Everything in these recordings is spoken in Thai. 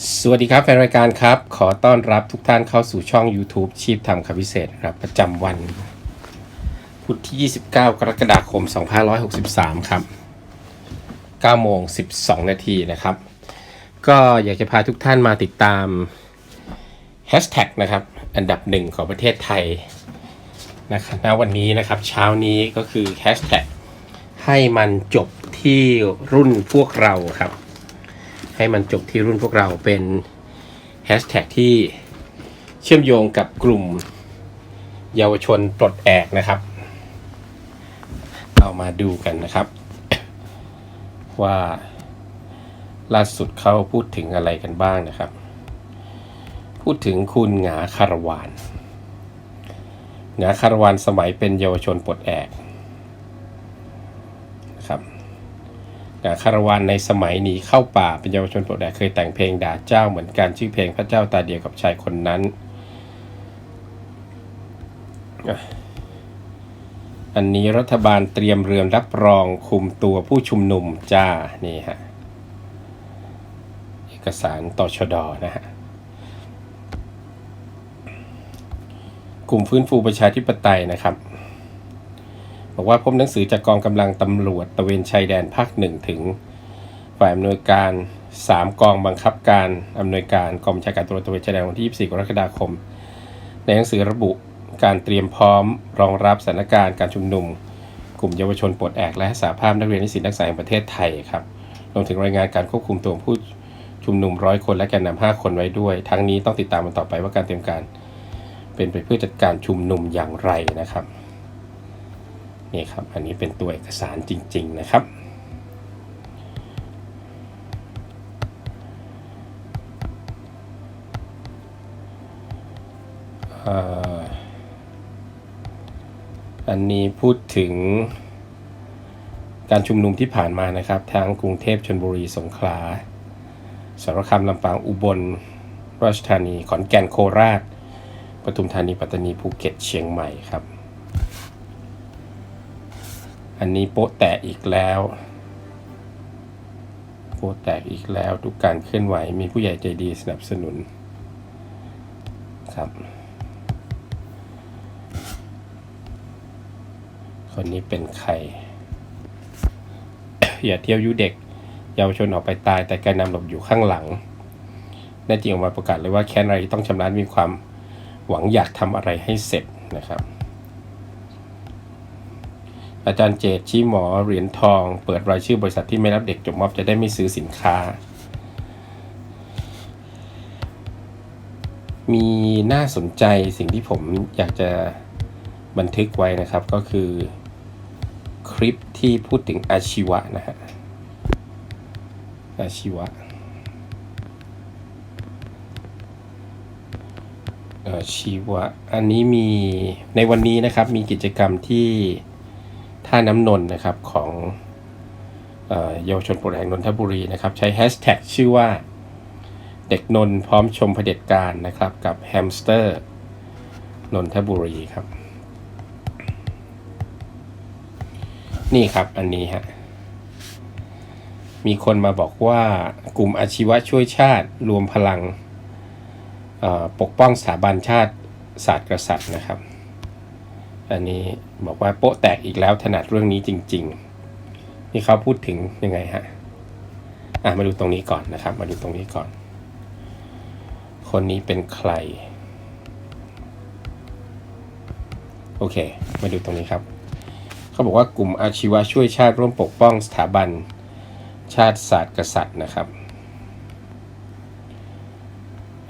สวัสดีครับแฟนรายการครับ ขอต้อนรับทุกท่านเข้าสู่ช่อง YouTube ชีพทำคำพิเศษครับ ประจำวัน พุธที่ 29 กรกฎาคม 2563 ครับ9โมง 12 นาทีนะครับ ก็อยากจะพาทุกท่านมาติดตามแฮชแท็กนะครับ อันดับหนึ่งของประเทศไทยนะครับณวันนี้นะครับ เช้านี้ก็คือแฮชแท็กให้มันจบที่รุ่นพวกเราครับ ให้มันจบที่รุ่นพวกเราเป็นแฮชแท็กที่เชื่อมโยงกับกลุ่มเยาวชนปลดแอกนะครับเอามาดูกันนะครับ ว่าล่าสุดเขาพูดถึงอะไรกันบ้างนะครับ พูดถึงคุณหงาคารวานหงาคารวานสมัยเป็นเยาวชนปลดแอกนะครับ คาราวานในสมัยหนีเข้าป่าเป็นเยาวชนปลดแอกเคยแต่งเพลงด่าเจ้าเหมือนกันชื่อเพลงพระเจ้าตาเดียวกับชายคนนั้น อันนี้รัฐบาลเตรียมเรือนรับรองคุมตัวผู้ชุมนุมจ้านี่ฮะเอกสารต่อชดอนะฮะกลุ่มฟื้นฟูประชาธิปไตยนะครับ บอกว่าพบหนังสือจากกองกำลังตำรวจตะเวนชายแดนภาคหนึ่งถึง ฝ่ายอำนวยการ 3 กองบังคับการอำนวยการกองบัญชาการตำรวจตะเวนชายแดนวันที่ 24 กรกฎาคม ในหนังสือระบุการเตรียมพร้อมรองรับสถานการณ์การชุมนุม กลุ่มเยาวชนปลดแอกและสาภาพนักเรียนนิสิตนักศึกษาแห่งประเทศไทยครับรวมถึงรายงานการควบคุมตัวผู้ชุมนุมร้อยคนและแกนนำห้าคนไว้ด้วย ทั้งนี้ต้องติดตามมันต่อไปว่าการเตรียมการ เป็นไปเพื่อจัดการชุมนุมอย่างไรนะครับ นี่ครับ อันนี้เป็นตัวเอกสารจริง ๆ นะครับ อันนี้พูดถึงการชุมนุมที่ผ่านมานะครับทางกรุงเทพชนบุรีสงขลาสารคามลำปางอุบล ราชธานีขอนแก่นโคราชปทุมธานีปัตตานีภูเก็ตเชียงใหม่ครับ อันนี้โป๊ะแตกอีกแล้วโป๊ะแตกอีกแล้วทุกการเคลื่อนไหวมีผู้ใหญ่ใจดีสนับสนุนครับคนนี้เป็นใครอย่าเที่ยวยุเด็กเยาวชนออกไปตายแต่แกนำหลบอยู่ข้างหลังแน่จริงออกมาประกาศเลยว่าแค้นอะไรต้องชำระมีความหวังอยากทำอะไรให้เสร็จนะครับ อาจารย์เจตชี้หมอเหรียญทอง เปิดรายชื่อบริษัทที่ไม่รับเด็กจบมอบจะได้ไม่ซื้อสินค้า มีน่าสนใจสิ่งที่ผมอยากจะบันทึกไว้นะครับก็คือคลิปที่พูดถึงอาชีวะนะฮะอาชีวะอาชีวะ อันนี้มีในวันนี้นะครับมีกิจกรรมที่ ท่าน้ำนนนะครับของเยาวชนปลดแอกนนทบุรีนะครับใช้แฮชแท็กชื่อว่าเด็กนนพร้อมชมเผด็จการนะครับกับแฮมสเตอร์นนทบุรีครับ นี่ครับอันนี้ฮะมีคนมาบอกว่ากลุ่มอาชีวะช่วยชาติรวมพลังปกป้องสถาบันชาติศาสตร์กษัตริย์นะครับ อันนี้บอกว่าโป๊ะแตกอีกแล้วถนัดเรื่องนี้จริง ๆ นี่เขาพูดถึงยังไงฮะอะมาดูตรงนี้ก่อนนะครับ มาดูตรงนี้ก่อน คนนี้เป็นใคร โอเค มาดูตรงนี้ครับ เขาบอกว่ากลุ่มอาชีวะช่วยชาติร่วมปกป้องสถาบันชาติศาสตร์กษัตริย์นะครับ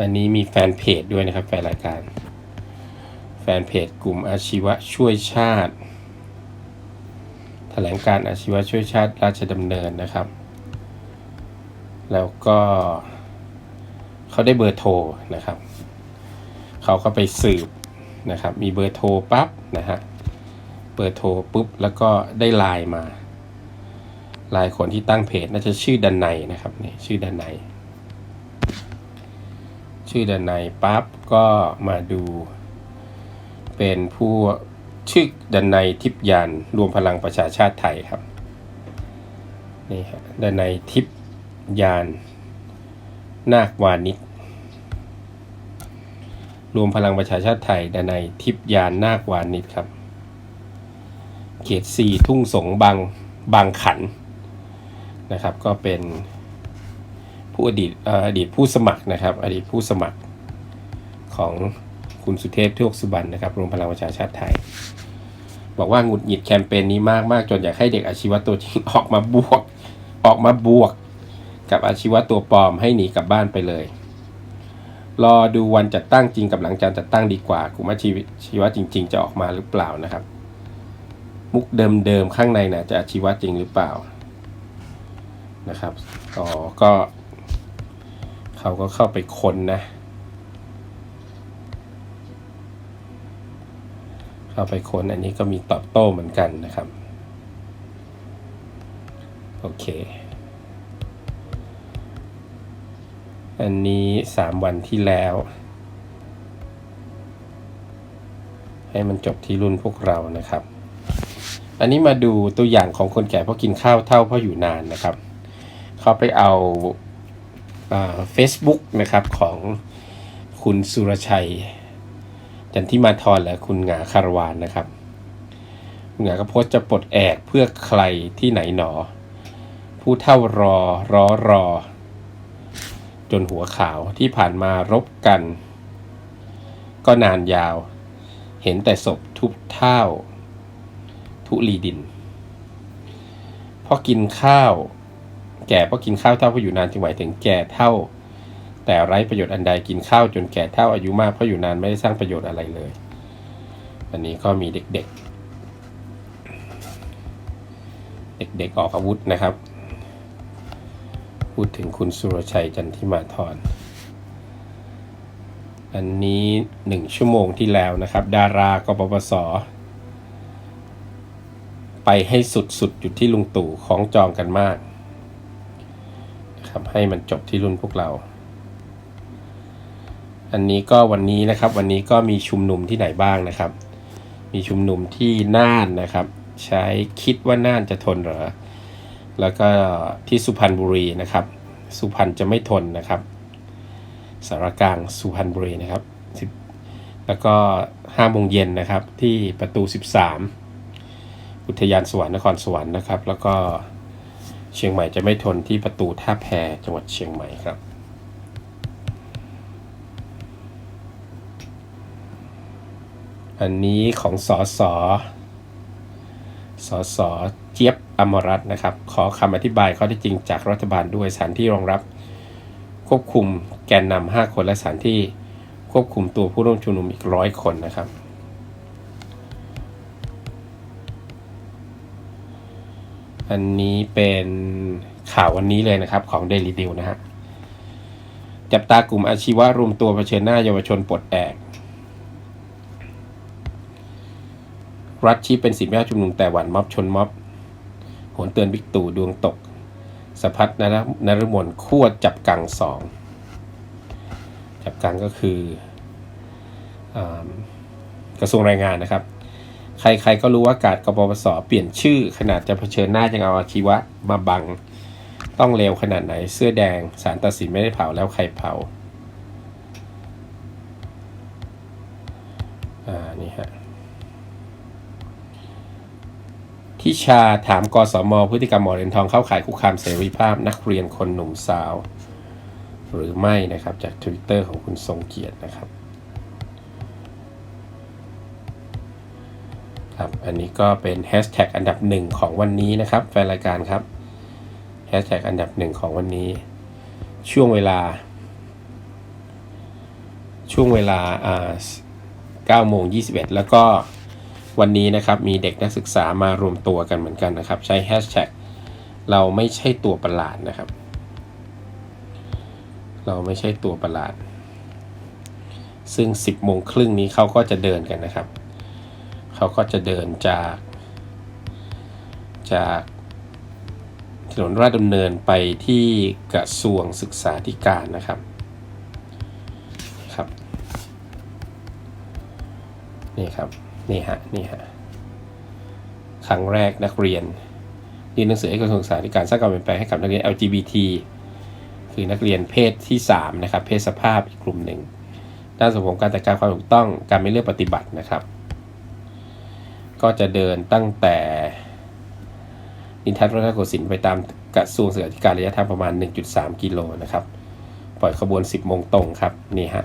อันนี้มีแฟนเพจด้วยนะครับแฟนรายการ แฟนเพจกลุ่มอาชีวะช่วยชาติแถลงการอาชีวะช่วยชาติราชดำเนินนะครับ แล้วก็เขาได้เบอร์โทรนะครับ เขาก็ไปสืบนะครับ มีเบอร์โทรปั๊บนะฮะ เบอร์โทรปุ๊บแล้วก็ได้ไลน์มา ไลน์คนที่ตั้งเพจน่าจะชื่อดันไนนะครับนี่ชื่อดันไนชื่อดันไนปั๊บก็มาดู เป็นผู้ชื่อดันไนทิพยานรวมพลังประชาชาติไทยครับนี่ฮะดันไนทิพยาน นาควานิชรวมพลังประชาชาติไทยดันัยทิพยานนาควานิชครับ เขตสี่ทุ่งสงบางบางขันนะครับก็เป็นผู้อดีตอดีตผู้สมัครนะครับ อดีตผู้สมัครของ คุณสุเทพเทือกสุบรรณนะครับรวมพลังประชาชาติไทย บอกว่าหงุดหงิดแคมเปญนี้มากมากจนอยากให้เด็กอาชีวะตัวจริงออกมาบวก ออกมาบวก กับอาชีวะตัวปลอมให้หนีกลับบ้านไปเลย รอดูวันจัดตั้งจริงกับหลังการจัดตั้งดีกว่ากลุ่มอาชีวชีวะจริง ๆ จะออกมาหรือเปล่านะครับ มุกเดิมๆข้างในน่ะจะอาชีวะจริงหรือเปล่านะครับอ๋อก็เขาก็เข้าไปค้นนะ เข้าไปค้นอันนี้ก็มีตอบโต้เหมือนกันนะครับ โอเค อันนี้สามวันที่แล้ว ให้มันจบที่รุ่นพวกเรานะครับ อันนี้มาดูตัวอย่างของคนแก่เพราะกินข้าวเท่าเพราะอยู่นานนะครับ เขาไปเอาเฟซบุ๊กนะครับของคุณสุรชัย จันทิมาทรและคุณหงาคารวานนะครับคุณหงาก็โพสต์จะปลดแอกเพื่อใครที่ไหนหนอ ผู้เท่ารอรอรอ จนหัวขาวที่ผ่านมารบกัน ก็นานยาว เห็นแต่ศพทุบเท่า ทุลีดินพราะกินข้าว แก่พราะกินข้าวเท่าพราะอยู่นานจึงหมายถึงแก่เท่า แต่ไร้ประโยชน์อันใดกินข้าวจนแก่เท่าอายุมากเพราะอยู่นานไม่ได้สร้างประโยชน์อะไรเลย อันนี้ก็มีเด็กๆ เด็กๆออกอาวุธนะครับ พูดถึงคุณสุรชัยจันทิมาธรอันนี้หนึ่งชั่วโมงที่แล้วนะครับ ดารากปปส ไปให้สุดๆอยู่ที่ลุงตู่ของจองกันมากนะครับให้มันจบที่รุ่นพวกเรา อันนี้ก็วันนี้นะครับ วันนี้ก็มีชุมนุมที่ไหนบ้างนะครับ มีชุมนุมที่น่านนะครับ ใช้คิดว่าน่านจะทนเหรอแล้วก็ที่สุพรรณบุรีนะครับ สุพรรณจะไม่ทนนะครับ สารกลางสุพรรณบุรีนะครับ แล้วก็ห้าโมงเย็นนะครับ ที่ประตู 13 อุทยานสวรรค์นครสวรรค์นะครับ แล้วก็เชียงใหม่จะไม่ทนที่ประตูท่าแพจังหวัดเชียงใหม่ครับ อันนี้ของสอสอสอสอเจี๊ยบอมรัตน์นะครับ ขอคำอธิบายข้อที่จริงจากรัฐบาลด้วยสถานที่รองรับ ควบคุมแกนนำห้าคนและสถานที่ควบคุมตัวผู้ร่วมชุมนุมอีกร้อยคนนะครับ อันนี้เป็นข่าววันนี้เลยนะครับของ Daily d e a l นะฮะจับตากลุ่มอาชีวะรวมตัวเผชิญหน้าเยาวชนปลดแอก รัฐชี้เป็นสิทธิไม่ให้ชุมนุมแต่หวันม็อบชนม็อบโหนเตือนบิ๊กตู่ดวงตกสพัฒนรนรมนขั้วจับกังสองจับกังก็คืออกระทรวงแรงงานนะครับ ใครๆก็รู้ว่าการกปปสเปลี่ยนชื่อขนาดจะเผชิญหน้ายังเอาอาชีวะมาบัง ต้องเลวขนาดไหน เสื้อแดงสารตัดสินไม่ได้เผาแล้วใครเผา อ่า นี่ฮะ ที่ชาถามกสมพฤติกรรมหมอเหรียญทองเข้าข่ายคุกคามเสรีภาพนักเรียนคนหนุ่มสาว หรือไม่นะครับจาก Twitter ของคุณทรงเกียรตินะครับครับอันนี้ก็เป็นแฮชแท็กอันดับหนึ่งของวันนี้นะครับแฟนรายการครับแฮชแท็กอันดับหนึ่งของวันนี้ ช่วงเวลา ช่วงเวลาอ่า9โมง21 แล้วก็ วันนี้นะครับมีเด็กนักศึกษามารวมตัวกันเหมือนกันนะครับ ใช้แฮชแท็กเราไม่ใช่ตัวประหลาดนะครับ เราไม่ใช่ตัวประหลาด ซึ่ง 10โมงครึ่งนี้เขาก็จะเดินกันนะครับ เขาก็จะเดินจาก จากถนนราชดำเนินไปที่กระทรวงศึกษาธิการนะครับครับนี่ครับ นี่ฮะนี่ฮะครั้งแรกนักเรียนยื่นหนังสือให้กระทรวงศึกษาธิการสร้างความเปลี่ยนแปลงให้กับนักเรียน LGBT คือนักเรียนเพศที่3นะครับเพศสภาพอีกกลุ่มหนึ่งด้านสังคมการจัดการความถูกต้องการไม่เลือกปฏิบัตินะครับ ก็จะเดินตั้งแต่นิทัศน์รัตนโกสินทร์ไปตามกระทรวงศึกษาธิการระยะทางประมาณ 1.3 กิโลนะครับ ปล่อยขบวน 10 โมงตรงครับ นี่ฮะ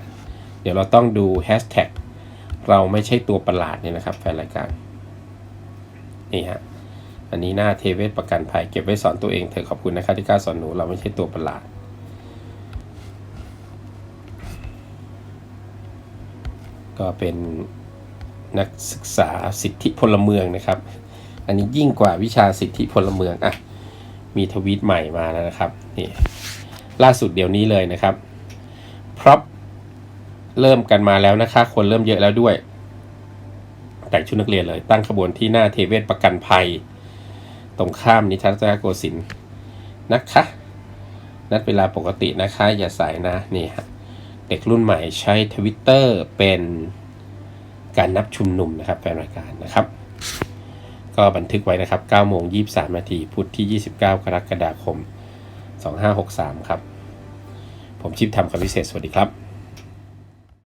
เดี๋ยวเราต้องดูแฮชแท็ก เราไม่ใช่ตัวประหลาดเนี่ยนะครับแฟนรายการนี่ฮะอันนี้หน้าเทเวศประกันภัยเก็บไว้สอนตัวเองเถอขอบคุณนะครับที่กล้าสอนหนูเราไม่ใช่ตัวประหลาดก็เป็นนักศึกษาสิทธิพลเมืองนะครับ อันนี้ยิ่งกว่าวิชาสิทธิพลเมืองอะมีทวีตใหม่มาแล้วนะครับนี่ล่าสุดเดี๋ยวนี้เลยนะครับ เริ่มกันมาแล้วนะคะ คนเริ่มเยอะแล้วด้วย แต่งชุดนักเรียนเลย ตั้งขบวนที่หน้าเทเวศประกันภัย ตรงข้ามนิทรรศการโกสินทร์นะคะ นัดเวลาปกตินะคะ อย่าสายนะนี่ฮะเด็กรุ่นใหม่ใช้ทวิตเตอร์เป็นการนับชุมนุมนะครับแฟนรายการนะครับ ก็บันทึกไว้นะครับ9โมง23 นาทีพุธที่ 29 กรกฎาคม 2563 ครับ ผมชิปทำคำพิเศษ สวัสดีครับ